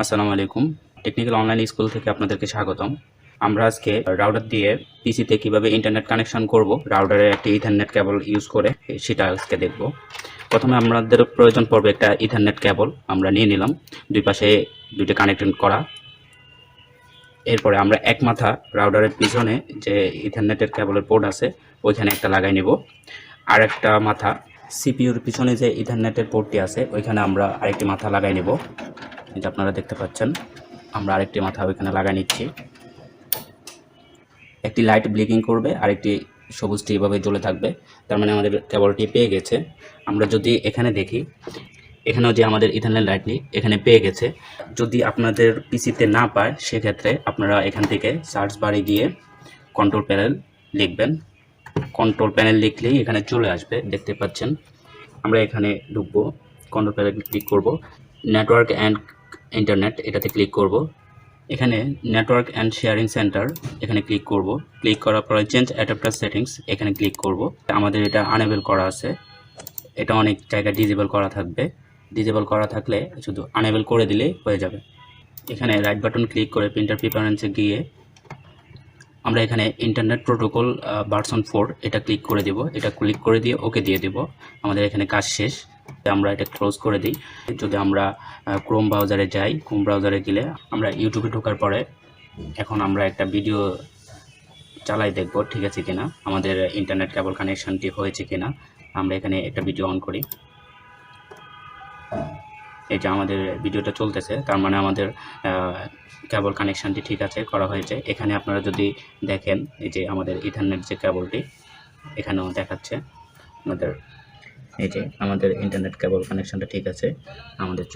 আসসালামু আলাইকুম। Technical online school থেকে আপনাদেরকে স্বাগতম। আমরা আজকে রাউটার দিয়ে পিসিতে কীভাবে ইন্টারনেট কানেকশন করব রাউটারে একটি ইথারনেট কেবল ইউজ করে, সেটা আজকে দেখব। প্রথমে আমাদের প্রয়োজন পড়বে একটা ইথারনেট কেবল আমরা নিয়ে নিলাম। দুই পাশে দুইটা কানেকশন করা। এরপরে আমরা এক মাথা রাউটারের পিছনে যে ইথারনেটের কেবলের পোর্ট আছে, ওইখানে একটা লাগাই নেব। আর একটা মাথা সিপিইউর পিছনে যে ইথারনেটের পোর্টটি আছে, ওইখানে আমরা আরেকটি মাথা লাগাই নেব। যে আপনারা দেখতে পাচ্ছেন, আমরা আরেকটি মাথা ওইখানে লাগাই নিচ্ছি। একটি লাইট ব্লিকিং করবে, আরেকটি সবুজটি এভাবে জ্বলে থাকবে, তার মানে আমাদের কেবলটি পেয়ে গেছে। আমরা যদি এখানে দেখি, এখানেও যে আমাদের ইথারনেট লাইটটি এখানে পেয়ে গেছে। যদি আপনাদের পিসিতে না পায়, সেক্ষেত্রে আপনারা এখান থেকে সার্চ বারে গিয়ে কন্ট্রোল প্যানেল লিখবেন। কন্ট্রোল প্যানেল লিখলেই এখানে চলে আসবে, দেখতে পাচ্ছেন। আমরা এখানে ঢুকবো কন্ট্রোল প্যানেল ক্লিক করব। নেটওয়ার্ক অ্যান্ড ইন্টারনেট এটাতে ক্লিক করব। এখানে নেটওয়ার্ক অ্যান্ড শেয়ারিং সেন্টার এখানে ক্লিক করব। ক্লিক করার পরে চেঞ্জ অ্যাডাপ্টার সেটিংস এখানে ক্লিক করব। আমাদের এটা আনেবল করা আছে। এটা অনেক জায়গায় ডিজেবল করা থাকবে। ডিজেবল করা থাকলে শুধু আনেবল করে দিলেই হয়ে যাবে। এখানে রাইট বাটন ক্লিক করে প্রিন্টার প্রিফারেন্সে গিয়ে আমরা এখানে ইন্টারনেট প্রোটোকল ভার্সন ফোর এটা ক্লিক করে দিব। এটা ক্লিক করে দিয়ে ওকে দিয়ে দিব। আমাদের এখানে কাজ শেষ। আমরা এটা ক্লোজ করে দিই। যদি আমরা ক্রোম ব্রাউজারে যাই ক্রোম ব্রাউজারে গেলে আমরা ইউটিউবে ঢোকার পরে এখন আমরা একটা ভিডিও চালাই দেখব, ঠিক আছে কিনা? আমাদের ইন্টারনেট কেবল কানেকশনটি হয়েছে কিনা? আমরা এখানে একটা ভিডিও অন করি। এই যে আমাদের ভিডিওটা চলতেছে, তার মানে আমাদের কেবল কানেকশনটি ঠিক আছে, করা হয়েছে। এখানে আপনারা যদি দেখেন, এই যে আমাদের ইথারনেট যে কেবলটি এখানেও দেখাচ্ছে আমাদের এই যে আমাদের ইন্টারনেট কেবল কানেকশনটা ঠিক আছে আমাদের